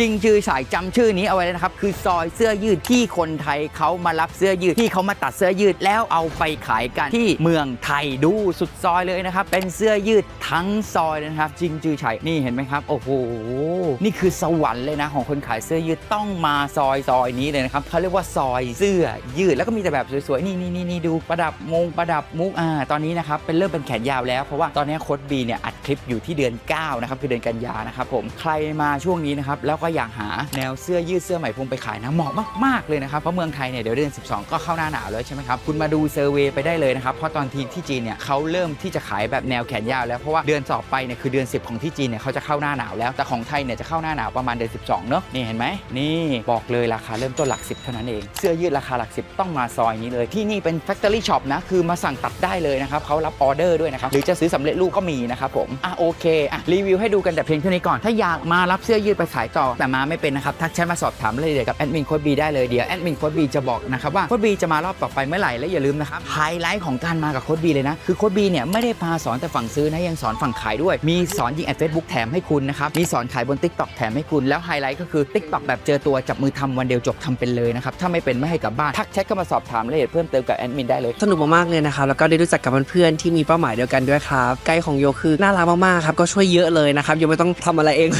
จริงชื่อฉายจำชื่อนี้เอาไว้เลยนะครับ คือซอยเสื้อยืดที่คนไทยเขามารับเสื้อยืดที่เขามาตัดเสื้อยืดแล้วเอาไปขายกันที่เมืองไทยดูสุดซอยเลยนะครับ เป็นเสื้อยืดทั้งซอยเลยนะครับ จริงชื่อฉายนี่เห็นไหมครับ โอ้โห นี่คือสวรรค์เลยนะของคนขายเสื้อยืดต้องมาซอยซอยนี้เลยนะครับเขาเรียกว่าซอยเสื้อยืดแล้วก็มีแต่แบบสวยๆนี่นี่นี่นี่ดูประดับมงประดับมุกอ่าตอนนี้นะครับเป็นเริ่มเป็นแขนยาวแล้วเพราะว่าตอนนี้โค้ดบีเนี่ยอัดคลิปอยู่ที่เดือน9นะครับคือเดือนกันยานะครับผมใครมาช่วงนี้นะครับแล้วก็อยากหาแนวเสื้อยืดเสื้อไหมพรมไปขายนะเหมาะมากๆเลยนะครับเพราะเมืองไทยเนี่ยเดี๋ยวเดือน 12 ก็เข้าหน้าหนาวแล้วใช่ไหมครับคุณมาดูเซอร์เวย์ไปได้เลยนะครับเพราะตอนที่ที่จีนเนี่ยเขาเริ่มที่จะขายแบบแนวแขนยาวแล้วเพราะว่าเดือนต่อไปเนี่ยคือเดือน 10 ของที่จีนเนี่ยเขาจะเข้าหน้าหนาวแล้วแต่ของไทยเนี่ยจะเข้าหน้าหนาวประมาณเดือน 12 เนอะนี่เห็นไหมนี่บอกเลยราคาเริ่มต้นหลัก10เท่านั้นเองเสื้อยืดราคาหลัก 10 ต้องมาซอยนี้เลยที่นี่เป็น Factory Shop นะคือมาสั่งตัดได้เลยนะครับเขารับออเดอร์ด้วยนะครับหรือจะซื้อสำเร็จรูปก็มีนะครับผมอะโอเคอะรีวิวให้ดูกันแต่เพียงเท่านี้ก่อนถ้าอยากมารับเสื้อยืดไปขายต่อแต่มาไม่เป็นนะครับทักแชทมาสอบถามเลยเดี๋ยวกับแอดมินโค้ดบีได้เลยเดี๋ยวแอดมินโค้ดบีจะบอกนะครับว่าโค้ดบีจะมารอบต่อไปเมื่อไหร่และอย่าลืมนะครับไฮไลท์ของการมากับโค้ดบีเลยนะคือโค้ดบีเนี่ยไม่ได้พาสอนแต่ฝั่งซื้อนะยังสอนฝั่งขายด้วย มีสอนยิงแอดเฟซบุ๊กแถมให้คุณนะครับมีสอนขายบน Tik t o k แถมให้คุณแล้วไฮไลท์ก็คือ Tik t o k แบบเจอตัวจับมือทำวันเดียวจบทำเป็นเลยนะครับถ้าไม่เป็นไม่ให้กลับบ้านทักแชทเข้ามาสอบถามรายละเอียดเพิ่มเติมกับแอดมินได้เลยสนุกมากๆเลยนะครับแล้วก็ได้รู้จักกับเพื่อนๆที่มีเป้าหมายเดียวกันด้วยครับไกด์ของโยคือน่ารักมากๆครับก็ช่วยเยอะเลยนะครับโยไม่ต้องทำอะไรเอง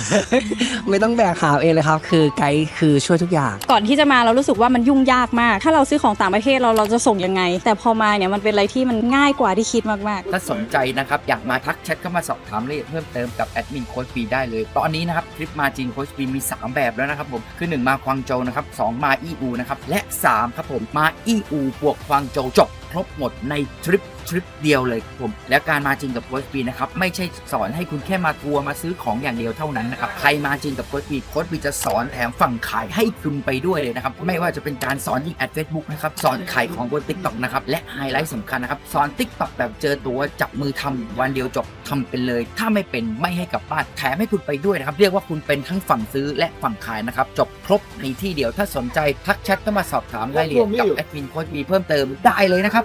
ไม่ต้องแบกหามเองเลยครับ คือไกด์คือช่วยทุกอย่าง ก่อนที่จะมาเรารู้สึกว่ามันยุ่งยากมาก ถ้าเราซื้อของต่างประเทศเราเราจะส่งยังไง แต่พอมาเนี่ยมันเป็นอะไรที่มันง่ายกว่าที่คิดมากๆ ถ้าสนใจนะครับ อยากมาทักแชทเข้ามาสอบถามรายละเอียดเพิ่มเติมกับแอดมินโค้ชปีได้เลย ตอนนี้นะครับทริปมาจีนโค้ชปีมี 3 แบบแล้วนะครับผมคือ 1 มาควางโจวนะครับสองมาอีอูนะครับและ 3 ครับผมมาอีอูบวกควางโจวจบค รบหมดในทริปทริปเดียวเลยครับผม และการมาจริงกับโค้ชปีนะครับ ไม่ใช่สอนให้คุณแค่มาทัวร์มาซื้อของอย่างเดียวเท่านั้นนะครับ ใครมาจริงกับโค้ชปีโค้ชปีจะสอนแถมฝั่งขายให้คุณไปด้วยเลยนะครับ ไม่ว่าจะเป็นการสอนยิงแอดเฟซบุ๊กนะครับ สอนขายของบน t ิ k t o k นะครับ และไฮไลท์สำคัญนะครับ สอน t ิ k t o k แบบเจอตัวจับมือทำวันเดียวจบทำเป็นเลย ถ้าไม่เป็นไม่ให้กลับบ้านแถมให้คุณไปด้วยนะครับ เรียกว่าคุณเป็นทั้งฝั่งซื้อและฝั่งขายนะครับจบครบในที่เดียวถ้าสนใจทักแชทเข้ามาสอบถามรายละเอียดกับแอดมินโค้ชบีเพิ่มเติมได้เลยนะครับ